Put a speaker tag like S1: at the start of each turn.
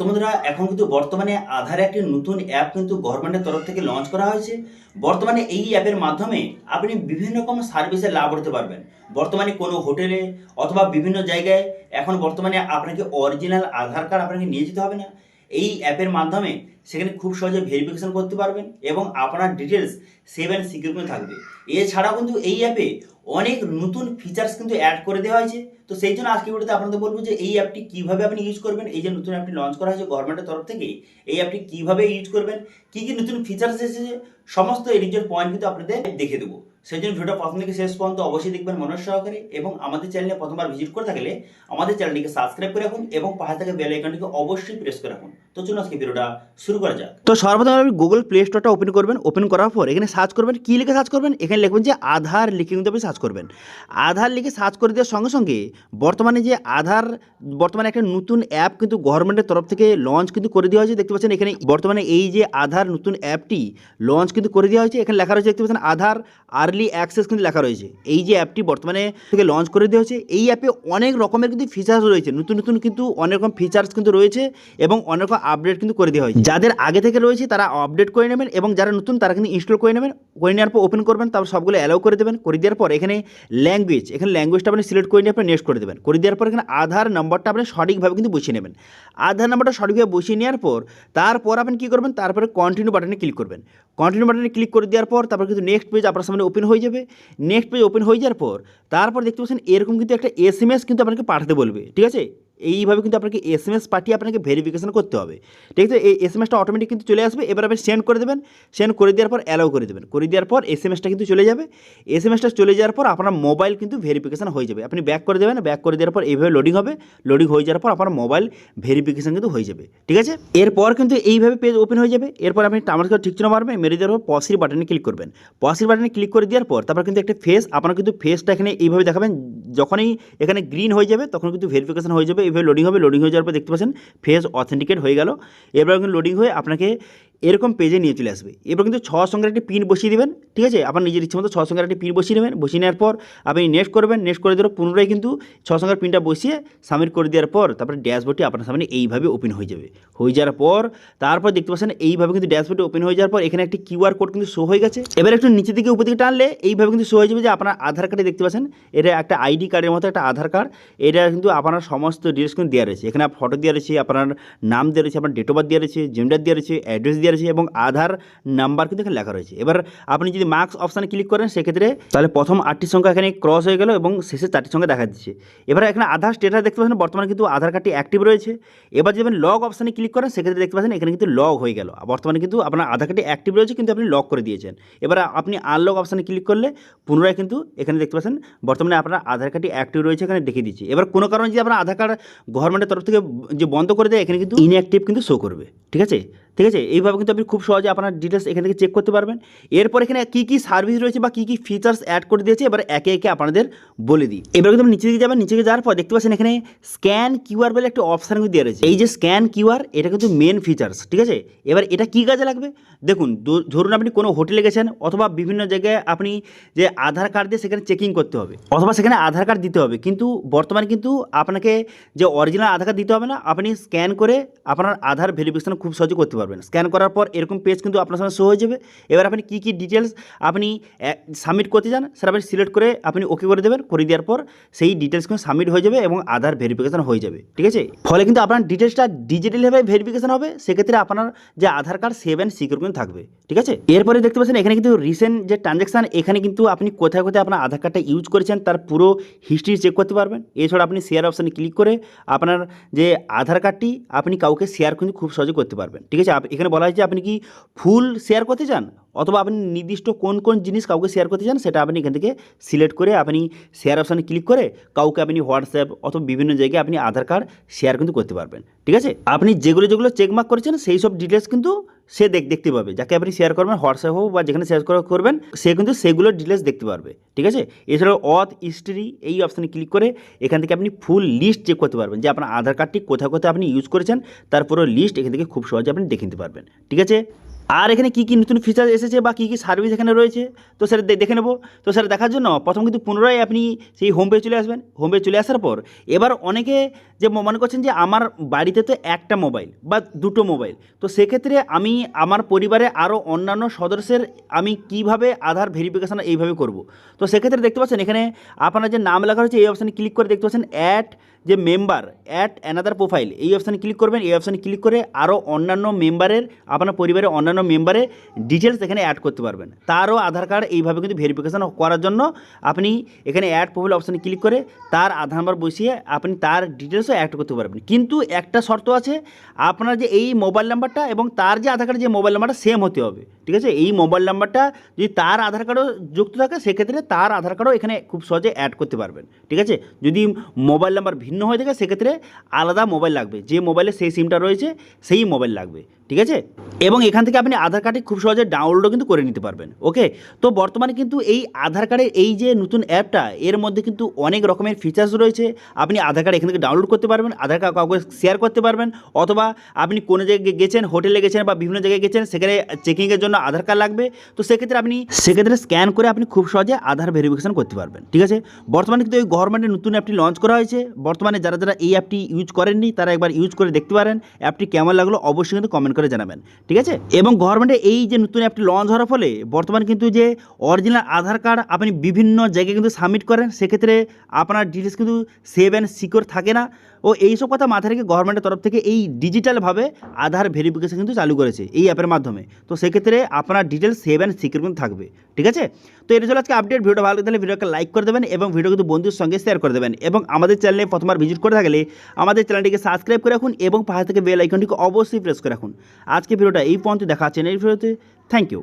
S1: তো বন্ধুরা, এখন কিন্তু বর্তমানে আধার একটি নতুন অ্যাপ কিন্তু গভর্নমেন্টের তরফ থেকে লঞ্চ করা হয়েছে। বর্তমানে এই অ্যাপের মাধ্যমে আপনি বিভিন্ন রকম সার্ভিসের লাভ করতে পারবেন। বর্তমানে কোনো হোটেলে অথবা বিভিন্ন জায়গায় এখন বর্তমানে আপনাকে অরিজিনাল আধার কার্ড আপনাকে নিয়ে যেতে হবে না। এই অ্যাপের মাধ্যমে সেখানে খুব সহজে ভেরিফিকেশন করতে পারবেন এবং আপনার ডিটেলস সেভ অ্যান্ড সিকিউর থাকবে। এছাড়াও কিন্তু এই অ্যাপে অনেক নতুন ফিচার্স কিন্তু অ্যাড করে দেওয়া হয়েছে। তো সেই জন্য আজকে ভিডিওতে আপনাদের বলব যে এই অ্যাপটি কীভাবে আপনি ইউজ করবেন, এই যে নতুন অ্যাপটি লঞ্চ করা হয়েছে গভর্নমেন্টের তরফ থেকে, এই অ্যাপটি কীভাবে ইউজ করবেন, কি কি নতুন ফিচার্স এসেছে, সমস্ত এই পয়েন্ট কিন্তু আপনাদের দেখে দেবো। সেই জন্য ভিডিওটা প্রথম থেকে শেষ পর্যন্ত অবশ্যই দেখবেন মনোজ সহকারে এবং আমাদের চ্যানেলে প্রথমবার ভিজিট করে থাকলে আমাদের চ্যানেলটিকে সাবস্ক্রাইব করে রাখুন এবং পাশে থাকা বেল আইকনটিকে অবশ্যই প্রেস করে রাখুন। তো চলুন আজকে ভিডিওটা শুরু করা যাক।
S2: তো সর্বপ্রথম আপনি গুগল প্লে স্টোরটা ওপেন করবেন ওপেন করার পর এখানে সার্চ করবেন, কী লিখে সার্চ করবেন? এখানে লিখবেন যে আধার লিখে কিন্তু আপনি সার্চ করবেন। আধার লিখে সার্চ করে দেওয়ার সঙ্গে সঙ্গে বর্তমানে যে আধার, বর্তমানে একটা নতুন অ্যাপ কিন্তু গভর্নমেন্টের তরফ থেকে লঞ্চ কিন্তু করে দেওয়া হয়েছে। দেখতে পাচ্ছেন এখানে বর্তমানে এই যে আধার নতুন অ্যাপটি লঞ্চ কিন্তু করে দেওয়া হয়েছে। এখানে লেখা রয়েছে, দেখতে পাচ্ছেন আধার আর্লি অ্যাক্সেস কিন্তু লেখা রয়েছে। এই যে অ্যাপটি বর্তমানে থেকে লঞ্চ করে দেওয়া হয়েছে। এই অ্যাপে অনেক রকমের কিন্তু ফিচার্স রয়েছে। নতুন নতুন কিন্তু অনেক রকম ফিচার্স কিন্তু রয়েছে এবং অনেক রকম আপডেট কিন্তু করে দেওয়া হয়েছে। যাদের আগে থেকে রয়েছে তারা আপডেট করে নেবেন এবং যারা নতুন তারা কিন্তু ইনস্টল করে নেবেন। করে নেওয়ার পর ওপেন করবেন, তারপর সবগুলো অ্যালাউ করে দেবেন। করে দেওয়ার পর এখানে ল্যাঙ্গুয়েজ এখানে ল্যাঙ্গুয়েজটা আপনি সিলেক্ট করে নিয়ে আপনি নেক্সট করে দেবেন। করে দেওয়ার পর এখানে আধার নম্বরটা আপনি সঠিকভাবে কিন্তু বসিয়ে নেবেন। আধার নম্বরটা সঠিকভাবে বসিয়ে নেওয়ার পর, তারপর আপনি কী করবেন? তারপরে কন্টিনিউ বাটনে ক্লিক করবেন। কন্টিনিউ বাটনে ক্লিক করে দেওয়ার পর, তারপর কিন্তু নেক্সট পেজ আপনার সামনে ওপেন হয়ে যাবে। নেক্সট পেজ ওপেন হয়ে যাওয়ার পর, তারপর দেখতে পাচ্ছেন এরকম কিন্তু একটা এস এম এস কিন্তু আপনাকে পাঠাতে বলবে। ঠিক আছে? এইভাবে কিন্তু আপনাকে এস এম এস পাঠিয়ে আপনাকে ভেরিফিকেশন করতে হবে। ঠিক আছে? এই এস এম এসটা অটোমেটিক কিন্তু চলে আসবে। এবার আপনি সেন্ড করে দেবেন। সেন্ড করে দেওয়ার পর অ্যালাউ করে দেবেন। করে দেওয়ার পর এস এম এসটা কিন্তু চলে যাবে। এস এম এসটা চলে যাওয়ার পর আপনার মোবাইল কিন্তু ভেরিফিকেশন হয়ে যাবে। আপনি ব্যাক করে দেবেন। ব্যাক করে দেওয়ার পর এইভাবে লোডিং হবে। লোডিং হয়ে যাওয়ার পর আপনার মোবাইল ভেরিফিকেশন কিন্তু হয়ে যাবে। ঠিক আছে? এরপর কিন্তু এইভাবে পেজ ওপেন হয়ে যাবে। এরপর আপনি টামার ঠিক চিহ্ন মারবেন। মেরে দেওয়ার পর পসির বাটনে ক্লিক করবেন। পসির বাটনে ক্লিক করে দেওয়ার পর তারপর কিন্তু একটা ফেস আপনার কিন্তু ফেসটা এখানে এইভাবে দেখাবেন। যখনই এখানে গ্রিন হয়ে যাবে, তখন কিন্তু ভেরিফিকেশন হয়ে যাবে। এইভাবে লোডিং হবে লোডিং হয়ে যাওয়ার পর দেখতে পাচ্ছেন ফেস অথেন্টিকেট হয়ে গেল। এবার কিন্তু লোডিং হয়ে আপনাকে এরকম পেজে নিয়ে চলে আসবে। এবার কিন্তু ছ সঙ্গের একটি পিন বসিয়ে দেবেন, ঠিক আছে? আপনার নিজের ইচ্ছে মতো ছ সঙ্গের একটি পিন বসিয়ে নেবেন, বসিয়ে নেওয়ার পর আপনি নেক্সট করবেন নেক্সট করে দেওয়ার পুনরায় কিন্তু ছ সঙ্গের পিনটা বসিয়ে সাবমিট করে দেওয়ার পর তারপরে ড্যাশবোর্ডটি আপনার সামনে এইভাবে ওপেন হয়ে যাবে। হয়ে যাওয়ার পর তারপর দেখতে পাচ্ছেন এইভাবে কিন্তু ড্যাশবোর্ডটি ওপেন হয়ে যাওয়ার পর এখানে একটি কিউআর কোড কিন্তু শো হয়ে গেছে। এবার একটু নিচের দিকে উপর দিকে টানলে এইভাবে কিন্তু শো হয়ে যাবে যে আপনার আধার কার্ডে দেখতে পাচ্ছেন, এটা একটা আইডি কার্ডের মতো একটা আধার কার্ড এটা কিন্তু আপনার সমস্ত ডিটেলস কিন্তু দেওয়া রয়েছে। এখানে ফটো দেওয়া রয়েছে, আপনার নাম দেওয়া রয়েছে, আপনার ডেট অফ বার্থ দেওয়া রয়েছে জেন্ডার দেওয়া রয়েছে অ্যাড্রেস দেওয়া রয়েছে এবং আধার নাম্বার কিন্তু এখানে লেখা রয়েছে। এবার আপনি যদি মার্কস অপশানে ক্লিক করেন, সেক্ষেত্রে তাহলে প্রথম আটটি সংখ্যা এখানে ক্রস হয়ে গেল এবং শেষে চারটি সংখ্যা দেখা দিচ্ছে। এবার এখানে আধার স্টেটাস দেখতে পাচ্ছেন, বর্তমানে কিন্তু আধার কার্ডটি অ্যাক্টিভ রয়েছে। এবার যদি আপনি লগ অপশানে ক্লিক করেন, সেক্ষেত্রে দেখতে পাচ্ছেন এখানে কিন্তু লগ হয়ে গেল। বর্তমানে কিন্তু আপনার আধার কার্ডটি অ্যাক্টিভ রয়েছে, কিন্তু আপনি লক করে দিয়েছেন। এবার আপনি আনলক অপশানে ক্লিক করলে পুনরায় কিন্তু এখানে দেখতে পাচ্ছেন, বর্তমানে আপনার আধার কার্ডটি অ্যাক্টিভ রয়েছে, এখানে দেখিয়ে দিচ্ছে। এবার কোনো কারণে যদি আপনার আধার কার্ড গভর্নমেন্টের তরফ থেকে যে বন্ধ করে দেয়, এখানে কিন্তু ইনঅ্যাক্টিভ কিন্তু শো করবে। ঠিক আছে? ঠিক আছে? এইভাবে কিন্তু আপনি খুব সহজে আপনার ডিটেলস এখান থেকে চেক করতে পারবেন। এরপর এখানে কী কী সার্ভিস রয়েছে বা কী কী ফিচার্স অ্যাড করে দিয়েছে, এবার একে একে আপনাদের বলে দিই। এবার কিন্তু নিচে দিকে যাবেন, নিচে যাওয়ার পর দেখতে পাচ্ছেন এখানে স্ক্যান কিউআর বলে একটা অপশান দেওয়া রয়েছে। এই যে স্ক্যান কিউআর এটা কিন্তু মেন ফিচার্স ঠিক আছে? এবার এটা কী কাজে লাগবে? দেখুন ধরুন আপনি কোনো হোটেলে গেছেন অথবা বিভিন্ন জায়গায় আপনি যে আধার কার্ড দিয়ে সেখানে চেকিং করতে হবে, অথবা সেখানে আধার কার্ড দিতে হবে, কিন্তু বর্তমানে কিন্তু আপনাকে যে অরিজিনাল আধার কার্ড দিতে হবে না, আপনি স্ক্যান করে আপনার আধার ভেরিফিকেশন খুব সহজে করতে পারবেন স্ক্যান করার পর এরকম পেজ কিন্তু আপনার সামনে শো হয়ে যাবে। এবার আপনি কী কী ডিটেলস আপনি সাবমিট করতে চান, সেটা আপনি সিলেক্ট করে আপনি ওকে করে দেবেন। করে দেওয়ার পর সেই ডিটেলস কিন্তু সাবমিট হয়ে যাবে এবং আধার ভেরিফিকেশন হয়ে যাবে। ঠিক আছে? ফলে কিন্তু আপনার ডিটেলসটা ডিজিটালভাবে ভেরিফিকেশন হবে, সেক্ষেত্রে আপনার যে Aadhaar card save and secure কিন্তু থাকবে। ঠিক আছে? এরপরে দেখতে পাচ্ছেন, এখানে কিন্তু রিসেন্ট যে ট্রানজ্যাকশান এখানে কিন্তু আপনি কোথায় কোথায় আপনার আধার কার্ডটা ইউজ করেছেন, তার পুরো হিস্ট্রি চেক করতে পারবেন। এছাড়া আপনি শেয়ার অপশানে ক্লিক করে আপনার যে আধার কার্ডটি আপনি কাউকে শেয়ার কিন্তু খুব সহজে করতে পারবেন। ঠিক আছে? আপ- এখানে বলা হয়েছে আপনি কি ফুল শেয়ার করতে চান? অথবা আপনি নির্দিষ্ট কোন কোন জিনিস কাউকে শেয়ার করতে চান, সেটা আপনি এখান থেকে সিলেক্ট করে আপনি শেয়ার অপশানে ক্লিক করে কাউকে আপনি হোয়াটসঅ্যাপ অথবা বিভিন্ন জায়গায় আপনি আধার কার্ড শেয়ার কিন্তু করতে পারবেন। ঠিক আছে? আপনি যেগুলো যেগুলো চেকমার্ক করেছেন, সেই সব ডিটেলস কিন্তু সে দেখ দেখতে পাবে। যাকে আপনি শেয়ার করবেন হোয়াটসঅ্যাপ হোক বা যেখানে শেয়ার করা করবেন, সে কিন্তু সেগুলোর ডিটেলস দেখতে পারবে। ঠিক আছে? এছাড়াও অথ হিস্ট্রি এই অপশানে ক্লিক করে এখান থেকে আপনি ফুল লিস্ট চেক করতে পারবেন। যে আপনার আধার কার্ডটি কোথায় কোথায় আপনি ইউজ করেছেন, তার লিস্ট এখান থেকে খুব সহজে আপনি দেখে নিতে পারবেন। ঠিক আছে? আর এখানে কী কী নতুন ফিচার এসেছে বা কী কী সার্ভিস এখানে রয়েছে? তো সেটা দেখে নেব। তো সেটা দেখার জন্য প্রথম কিন্তু পুনরায় আপনি সেই হোম পেজ চলে আসবেন। হোম পেজ চলে আসার পর এবার অনেকে যে মনে করছেন যে আমার বাড়িতে তো একটা মোবাইল বা দুটো মোবাইল তো সেক্ষেত্রে আমি আমার পরিবারে আরও অন্যান্য সদস্যের আমি কীভাবে আধার ভেরিফিকেশান এইভাবে করব? তো সেক্ষেত্রে দেখতে পাচ্ছেন এখানে আপনার যে নাম লেখা রয়েছে, এই অপশানে ক্লিক করে দেখতে পাচ্ছেন অ্যাড যে মেম্বার অ্যাট অ্যানাদার প্রোফাইল এই অপশানে ক্লিক করবেন, এই অপশানে ক্লিক করে আরও অন্যান্য মেম্বারের আপনার পরিবারের অন্যান্য মেম্বারের ডিটেলস এখানে অ্যাড করতে পারবেন। তারও আধার কার্ড এইভাবে কিন্তু ভেরিফিকেশান করার জন্য আপনি এখানে অ্যাড প্রোফাইল অপশানে ক্লিক করে তার আধার নাম্বার বসিয়ে আপনি তার ডিটেলসও অ্যাড করতে পারবেন। কিন্তু একটা শর্ত আছে, আপনার যে এই মোবাইল নাম্বারটা এবং তার যে আধার কার্ডের যে মোবাইল নাম্বারটা সেম হতে হবে। ঠিক আছে? এই মোবাইল নাম্বারটা যদি তার আধার কার্ডও যুক্ত থাকে, সেক্ষেত্রে তার আধার কার্ডও এখানে খুব সহজে অ্যাড করতে পারবেন। ঠিক আছে? যদি মোবাইল নাম্বার ভিন্ন হয়ে থাকে, সেক্ষেত্রে আলাদা মোবাইল লাগবে। যে মোবাইলে সেই সিমটা রয়েছে, সেই মোবাইল লাগবে। ঠিক আছে? এবং এখান থেকে আপনি আধার কার্ডটি খুব সহজে ডাউনলোডও কিন্তু করে নিতে পারবেন ওকে তো বর্তমানে কিন্তু এই আধার কার্ডের এই যে নতুন অ্যাপটা, এর মধ্যে কিন্তু অনেক রকমের ফিচার্স রয়েছে। আপনি আধার কার্ড এখান থেকে ডাউনলোড করতে পারবেন, আধার কার্ড কাউকে শেয়ার করতে পারবেন, অথবা আপনি কোনো জায়গায় গেছেন হোটেলে গেছেন বা বিভিন্ন জায়গায় গেছেন, সেখানে চেকিংয়ের জন্য আধার কার্ড লাগবে। তো সেক্ষেত্রে আপনি, সেক্ষেত্রে স্ক্যান করে আপনি খুব সহজে আধার ভেরিফিকেশন করতে পারবেন, ঠিক আছে? বর্তমানে কিন্তু এই গভর্নমেন্টের নতুন অ্যাপটি লঞ্চ করা হয়েছে। বর্তমানে যারা যারা এই অ্যাপটি ইউজ করেননি, তারা একবার ইউজ করে দেখতে পারেন। অ্যাপটি কেমন লাগল অবশ্যই কিন্তু কমেন্ট করে জানাবেন, ঠিক আছে? এবং গভর্নমেন্টের এই যে নতুন অ্যাপটি লঞ্চ হওয়ার ফলে বর্তমান কিন্তু যে অরিজিনাল আধার কার্ড আপনি বিভিন্ন জায়গায় কিন্তু সাবমিট করেন, সেক্ষেত্রে আপনার ডিটেলস কিন্তু সেভ অ্যান্ড সিকিওর থাকে না। ও এইসব কথা মাথায় রেখে গভর্নমেন্টের তরফ থেকে এই ডিজিটালভাবে আধার ভেরিফিকেশন কিন্তু চালু করেছে এই অ্যাপের মাধ্যমে। তো সেক্ষেত্রে আপনার ডিটেলস সেভ অ্যান্ড সিকিউর কিন্তু থাকবে, ঠিক আছে? তো এটা ছিল আজকে আপডেট ভিডিও ভালো লাগলে ভিডিওকে লাইক করে দেবেন এবং ভিডিও কিন্তু বন্ধুর সঙ্গে শেয়ার করে দেবেন এবং আমাদের চ্যানেলে প্রথমবার ভিজিট করে থাকলে আমাদের চ্যানেলটিকে সাবস্ক্রাইব করে রাখুন এবং পাশে থেকে বেল আইকনটিকে অবশ্যই প্রেস করে রাখুন। আজকে ভিডিওটা এই পর্যন্ত, দেখা হচ্ছে এই ভিডিওতে থ্যাংক ইউ